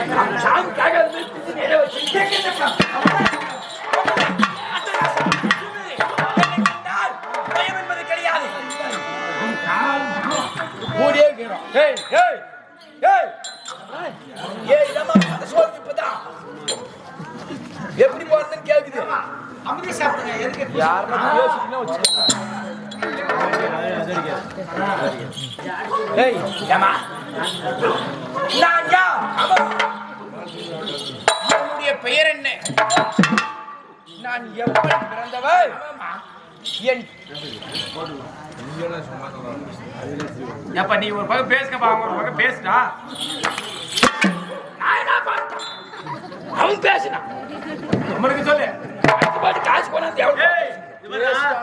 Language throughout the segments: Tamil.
அந்த சாமி கேட்கறது நேரே வச்சு பயம் என்பது கிடையாது கூடியே இருக்கிறோம். ஏய் ஏய் ஏய். ஏய் சொல்றது இப்பதான் எப்படி போறதுன்னு கேக்குது. அமிர்த சாப்பிடுங்க எதுக்கு? யாருன்னா யோசிக்கணும் வச்சுக்கோங்க ஏய் ஏமா நான் யார் அவன் என்னுடைய பெயர் என்ன? நான் எப்படி பிறந்தவள்? என் ஏப்பா நீ ஒரு பக்கம் பேசுங்கப்பா அவங்க ஒரு பக்கம் பேசுடா. அவன் பேசினான் நம்மளுக்கு சொல்லு. காசு.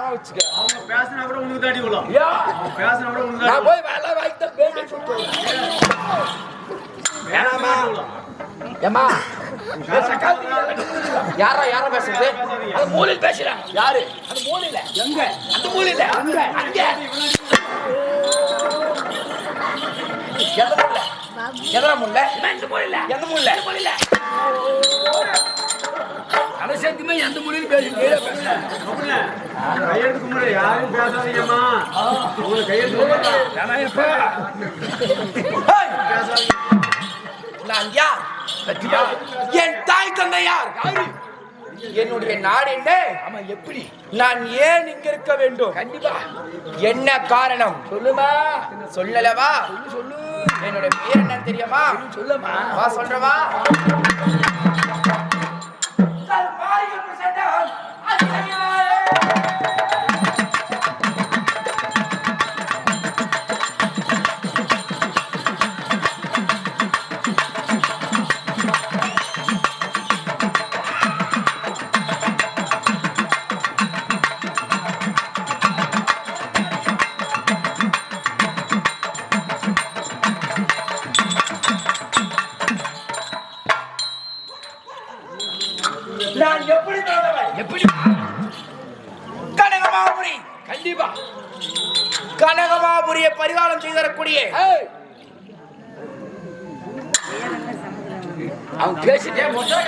வச்சுக்க. அவங்க பேசினா கூட உனக்கு தாடி விழும். பேசினா கூட உனக்கு நான் தாடி போய் வேலை வாங்கி தான் பேசி சொல்றேன் ஏமா யாரா யாரா பேசுறது அந்த மூலையில் பேசுறேன் யாரு அந்த மூலையில எங்க அந்த மூலையில அங்க அங்க எந்த முல்ல எதனா மூலையில எந்த முல்ல இந்த மூலையில அதை சேர்த்துமே எந்த மூலையிலும் பேசி நேரா பேசுறேன் கையெழுத்து கும்பிடு யாரும் பேசாதீங்கம்மா உங்களுக்கு கையெழுத்து கும்பிடுறா. நான் யார்? என் தாய் தந்தை யார்? என்னுடைய நாடு என்ன? ஆமா எப்படி? நான் ஏன் இங்க இருக்க வேண்டும்? கண்டிப்பா. என்ன காரணம்? சொல்லுமா. சொல்லலவா? சொல்லு என்னுடைய பேர் என்னன்னு தெரியுமா? சொல்லுமா. வா சொல்றவா. நான் எப்படி? கனகமாபுரி. கண்டிப்பா. கனகமாபுரியை பரிகாரம் செய்து தரக்கூடிய. அவன் பேசிட்டே மொத்தம்